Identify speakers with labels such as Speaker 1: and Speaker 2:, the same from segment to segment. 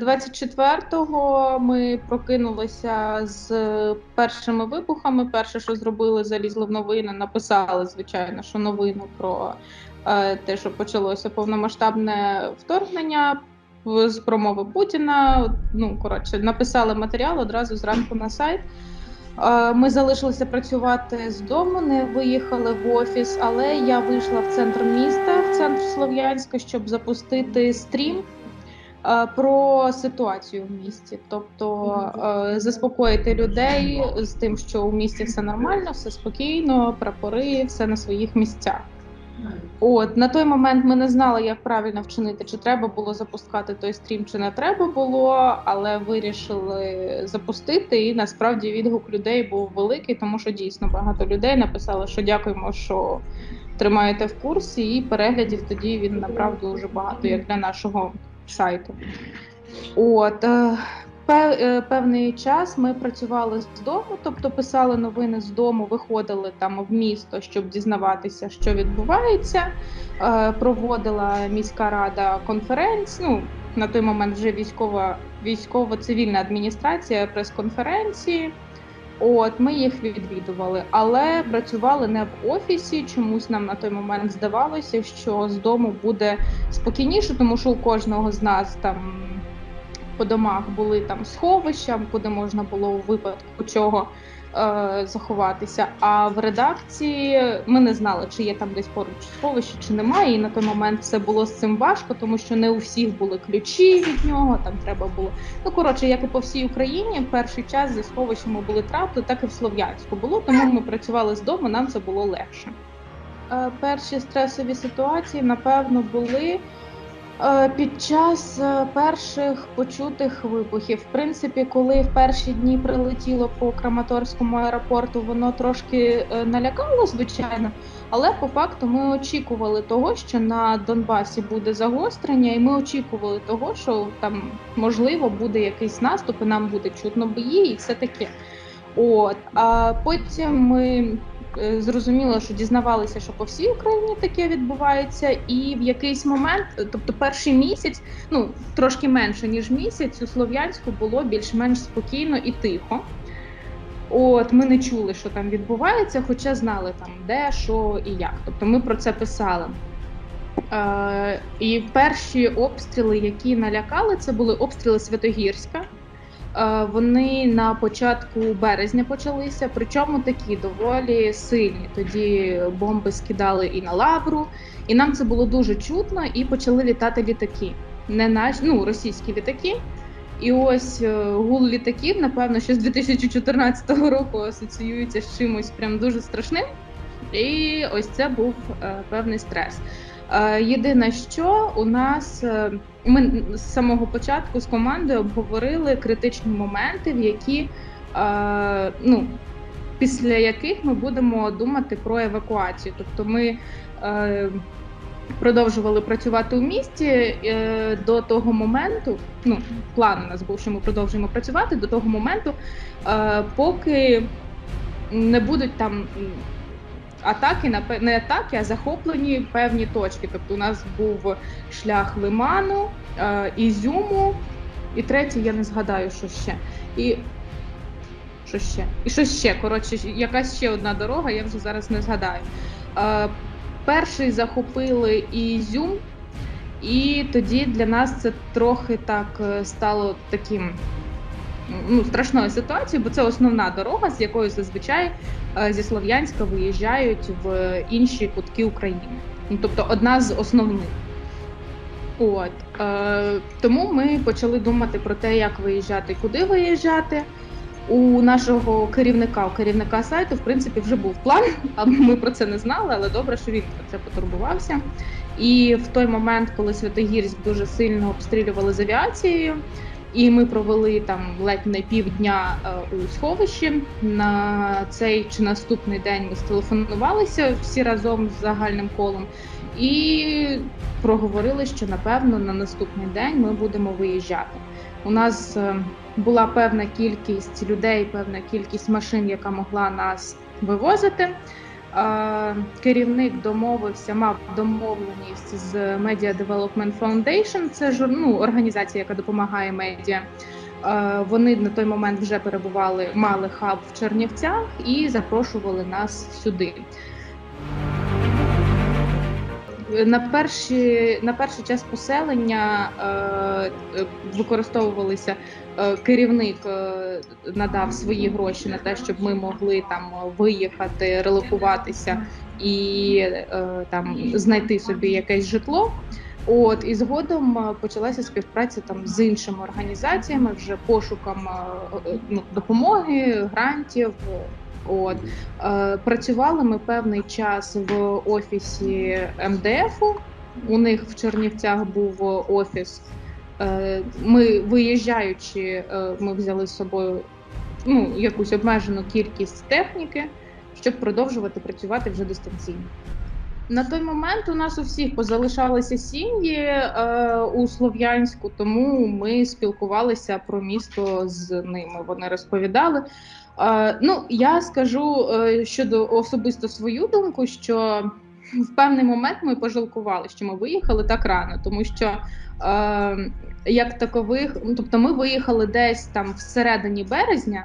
Speaker 1: 24-го ми прокинулися з першими вибухами. Перше, що зробили, залізли в новини, написали, звичайно, що новину про е, те, що почалося повномасштабне вторгнення з промови Путіна. Ну, коротше, написали матеріал одразу зранку на сайт. Е, Ми залишилися працювати з дому, не виїхали в офіс, але я вийшла в центр міста, в центр Слов'янська, щоб запустити стрім про ситуацію в місті, тобто е, заспокоїти людей з тим, що у місті все нормально, все спокійно, прапори, все на своїх місцях. От на той момент ми не знали, як правильно вчинити, чи треба було запускати той стрім, чи не треба було, але вирішили запустити. І насправді відгук людей був великий, тому що дійсно багато людей написали, що дякуємо, що тримаєте в курсі, і переглядів тоді він направду дуже багато, як для нашого сайту. От е, е, певний час ми працювали з дому, тобто писали новини з дому, виходили там в місто, щоб дізнаватися, що відбувається. Е, Проводила міська рада конференцію. Ну, на той момент вже військова військово-цивільна адміністрація прес-конференції. От ми їх відвідували, але працювали не в офісі. Чомусь нам на той момент здавалося, що з дому буде спокійніше, тому що у кожного з нас там по домах були там сховища, куди можна було у випадку чого заховатися. А в редакції ми не знали, чи є там десь поруч сховище, чи немає. І на той момент все було з цим важко, тому що не у всіх були ключі від нього. Там треба було. Ну коротше, як і по всій Україні, перший час зі сховищами були трапли, так і в Слов'янську було. Тому ми працювали з дому, нам це було легше. Е, Перші стресові ситуації, напевно, були е, під час е, перших почутих вибухів. В принципі, коли в перші дні прилетіло по Краматорському аеропорту, воно трошки е, налякало, звичайно. Але по факту ми очікували того, що на Донбасі буде загострення, і ми очікували того, що там можливо буде якийсь наступ, і нам буде чутно бої, і все таке. От а потім ми е, зрозуміло, що дізнавалися, що по всій Україні таке відбувається, і в якийсь момент, тобто перший місяць, ну трошки менше ніж місяць, у Слов'янську було більш-менш спокійно і тихо. От ми не чули, що там відбувається, хоча знали там де, що і як. Тобто ми про це писали. Е, і перші обстріли, які налякали, це були обстріли Святогірська. Е, Вони на початку березня почалися, причому такі доволі сильні. Тоді бомби скидали і на лавру, і нам це було дуже чутно, і почали літати літаки. Не наші, ну російські літаки. І ось е, гул літаків, напевно, що з 2014 року асоціюється з чимось прям дуже страшним. І ось це був е, певний стрес. Е, єдине, що у нас е, ми з самого початку з командою обговорили критичні моменти, в які е, ну, після яких ми будемо думати про евакуацію. Тобто ми продовжували працювати у місті до того моменту. Ну, план у нас був, що ми продовжуємо працювати до того моменту, поки не будуть там. Атаки на не атаки, а захоплені певні точки. Тобто у нас був шлях Лиману, е, Ізюму, і третій, я не згадаю, що ще. І що ще? І що ще? Коротше, якась ще одна дорога, я вже зараз не згадаю. Е, перший захопили Ізюм, і тоді для нас це трохи так е, стало таким ну, страшною ситуацією, бо це основна дорога, з якою зазвичай е, зі Слов'янська виїжджають в інші кутки України. Ну, тобто одна з основних. От е, тому ми почали думати про те, як виїжджати, куди виїжджати. У нашого керівника, у керівника сайту, в принципі, вже був план, а ми про це не знали, але добре, що він про це потурбувався. І в той момент, коли Святогірськ дуже сильно обстрілювали з авіацією, і ми провели там ледь не півдня е, у сховищі. На цей чи наступний день ми стелефонувалися всі разом з загальним колом і проговорили, що напевно на наступний день ми будемо виїжджати. У нас е, була певна кількість людей, певна кількість машин, яка могла нас вивозити. Керівник домовився, мав домовленість з Media Development Foundation, це ж ну, організація, яка допомагає медіа. Вони на той момент вже перебували, мали хаб в Чернівцях і запрошували нас сюди. На перші на перший час поселення е, е, використовувалися е, керівник е, надав свої гроші на те, щоб ми могли там виїхати, релокуватися і е, там знайти собі якесь житло. От і згодом е, почалася співпраця там з іншими організаціями, вже пошуком е, ну, допомоги, грантів. От е, працювали ми певний час в офісі МДФу. У них в Чернівцях був офіс. Е, ми виїжджаючи, е, ми взяли з собою ну, якусь обмежену кількість техніки, щоб продовжувати працювати вже дистанційно. На той момент у нас у всіх позалишалися сім'ї е, у Слов'янську, тому ми спілкувалися про місто з ними. Вони розповідали. Е, ну, я скажу е, щодо особисто свою думку, що в певний момент ми пожалкували, що ми виїхали так рано, тому що е, як такових, ну тобто, ми виїхали десь там всередині березня.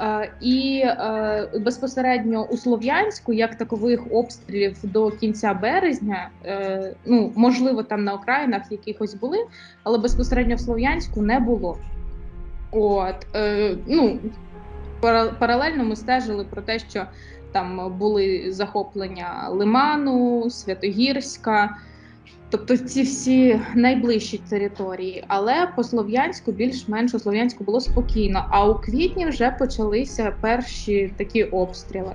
Speaker 1: Е, І е, безпосередньо у Слов'янську, як такових обстрілів до кінця березня, е, ну можливо, там на окраїнах якихось були, але безпосередньо в Слов'янську не було. От ну пара- паралельно ми стежили про те, що там були захоплення Лиману, Святогірська. Тобто ці всі найближчі території, але по Слов'янську більш-менш у Слов'янську було спокійно. А у квітні вже почалися перші такі обстріли.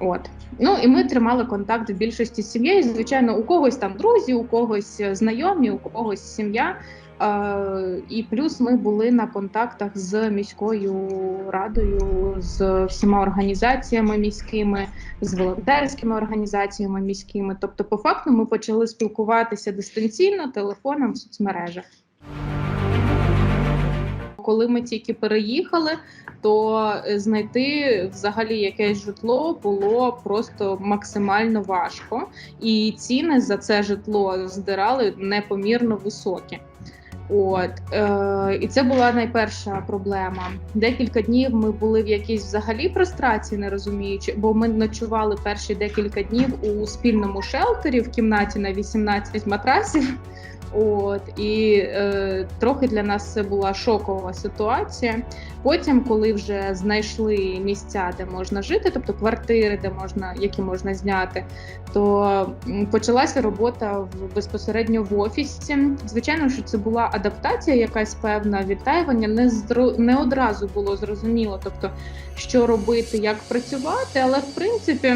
Speaker 1: От. Ну і ми тримали контакт в більшості з сім'єю. Звичайно, у когось там друзі, у когось знайомі, у когось сім'я. Е, і плюс ми були на контактах з міською радою, з всіма організаціями міськими, з волонтерськими організаціями міськими. Тобто, по факту, ми почали спілкуватися дистанційно, телефоном в соцмережах. Коли ми тільки переїхали, то знайти взагалі якесь житло було просто максимально важко, і ціни за це житло здирали непомірно високі. От е, і це була найперша проблема. Декілька днів ми були в якійсь взагалі прострації, не розуміючи, бо ми ночували перші декілька днів у спільному шелтері в кімнаті на 18 матрасів. От і е, трохи для нас це була шокова ситуація. Потім, коли вже знайшли місця, де можна жити, тобто квартири, де можна які можна зняти, то почалася робота в безпосередньо в офісі. Звичайно, що це була адаптація, якась певна відтаювання. Не зру- не одразу було зрозуміло, тобто що робити, як працювати, але в принципі.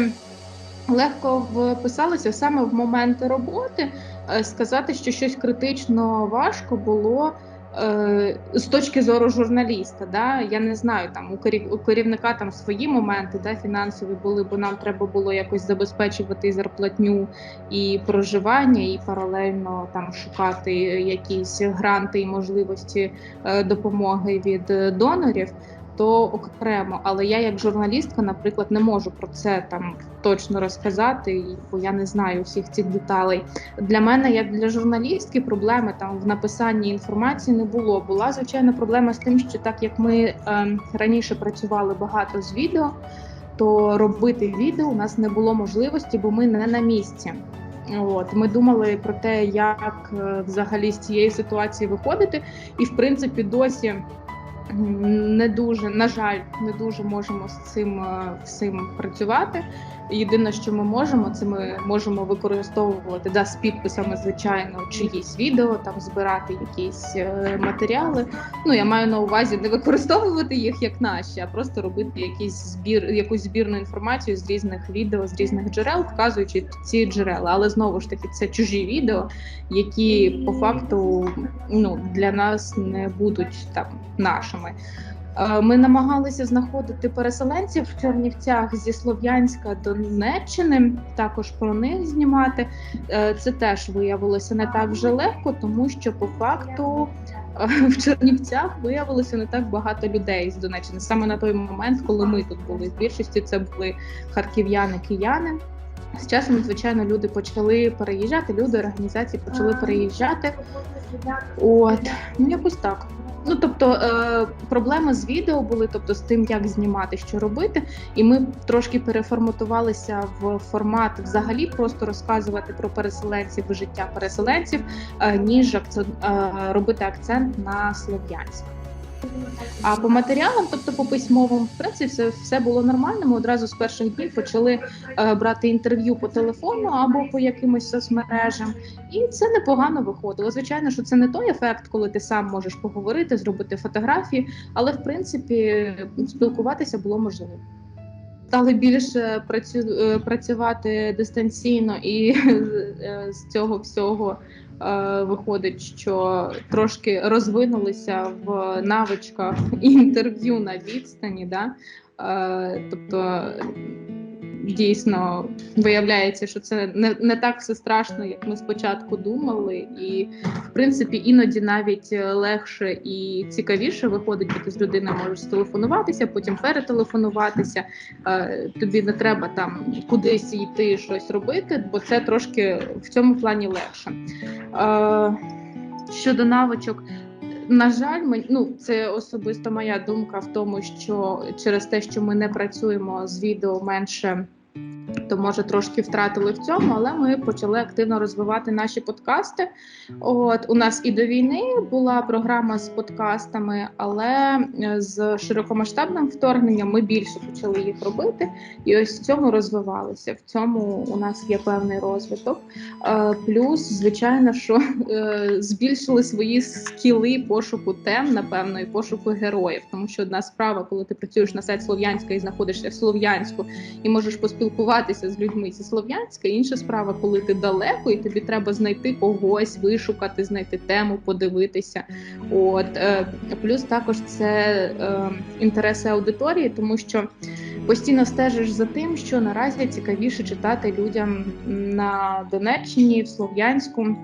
Speaker 1: Легко вписалися саме в моменти роботи. Е, Сказати, що щось критично важко було е, з точки зору журналіста. Да? Я не знаю, там у керів- у керівника там свої моменти, да, фінансові були, бо нам треба було якось забезпечувати зарплатню і проживання, і паралельно там шукати якісь гранти і можливості е, допомоги від донорів. То окремо, але я як журналістка, наприклад, не можу про це там точно розказати, бо я не знаю всіх цих деталей. Для мене, як для журналістки, проблеми там в написанні інформації не було. Була звичайно проблема з тим, що так як ми ем, раніше працювали багато з відео, то робити відео у нас не було можливості, бо ми не на місці. От ми думали про те, як е, взагалі з цієї ситуації виходити, і в принципі досі не дуже, на жаль, не дуже можемо з цим е, всім працювати. Єдине, що ми можемо, це ми можемо використовувати да, з підписами, звичайно, чиїсь відео, там збирати якісь е, матеріали. Ну я маю на увазі не використовувати їх як наші, а просто робити якийсь збір, якусь збірну інформацію з різних відео, з різних джерел, вказуючи ці джерела. Але знову ж таки, це чужі відео, які по факту ну для нас не будуть там нашими. Е, Ми намагалися знаходити переселенців в Чернівцях зі Слов'янська Донеччини, також про них знімати. Е, Це теж виявилося не так вже легко, тому що по факту е, в Чернівцях виявилося не так багато людей з Донеччини. Саме на той момент, коли ми тут були. В більшості це були харків'яни, кияни. З часом, звичайно, люди почали переїжджати, люди організації почали переїжджати. От ну якось так. Ну тобто е, проблеми з відео були, тобто з тим, як знімати, що робити, і ми трошки переформатувалися в формат взагалі просто розказувати про переселенців і життя переселенців, е, ніж акцент, е, робити акцент на слов'янськ. А по матеріалам, тобто по письмовим, в принципі, все, все було нормально. Ми одразу з перших днів почали е, брати інтерв'ю по телефону або по якимось соцмережам, і це непогано виходило. Звичайно, що це не той ефект, коли ти сам можеш поговорити, зробити фотографії, але в принципі спілкуватися було можливо. Стали більше працю, е, працювати дистанційно, і е, з цього всього виходить, що трошки розвинулися в навичках інтерв'ю на відстані. Да? Е, тобто дійсно виявляється, що це не, не так все страшно, як ми спочатку думали, і в принципі іноді навіть легше і цікавіше виходить, бо ти з людиною можеш стелефонуватися, потім перетелефонуватися. Е, тобі не треба там кудись йти щось робити, бо це трошки в цьому плані легше. Е, щодо навичок. На жаль, ми, ну це особисто моя думка в тому, що через те, що ми не працюємо з відео менше, то може трошки втратили в цьому, але ми почали активно розвивати наші подкасти. От у нас і до війни була програма з подкастами, але е, з широкомасштабним вторгненням ми більше почали їх робити, і ось в цьому розвивалися. В цьому у нас є певний розвиток. Е, Плюс, звичайно, що е, збільшили свої скіли пошуку тем, напевно, і пошуку героїв. Тому що одна справа, коли ти працюєш на сайт Слов'янська і знаходишся в Слов'янську і можеш поспілкуватися з людьми зі Слов'янська. Інша справа, коли ти далеко, і тобі треба знайти когось, вишукати, знайти тему, подивитися. От е, плюс також це е, інтереси аудиторії, тому що. Постійно стежиш за тим, що наразі цікавіше читати людям на Донеччині, в Слов'янську,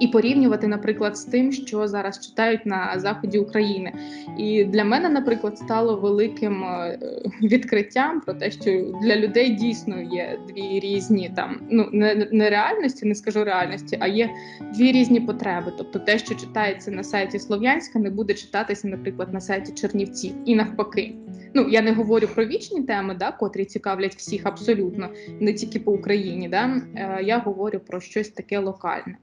Speaker 1: і порівнювати, наприклад, з тим, що зараз читають на заході України. І для мене, наприклад, стало великим е, відкриттям про те, що для людей дійсно є дві різні там ну не, не реальності, не скажу реальності, а є дві різні потреби. Тобто, те, що читається на сайті Слов'янська, не буде читатися, наприклад, на сайті Чернівців, і навпаки. Ну я не говорю про вічні теми, да, котрі цікавлять всіх абсолютно, не тільки по Україні. Да? Е, Я говорю про щось таке локальне.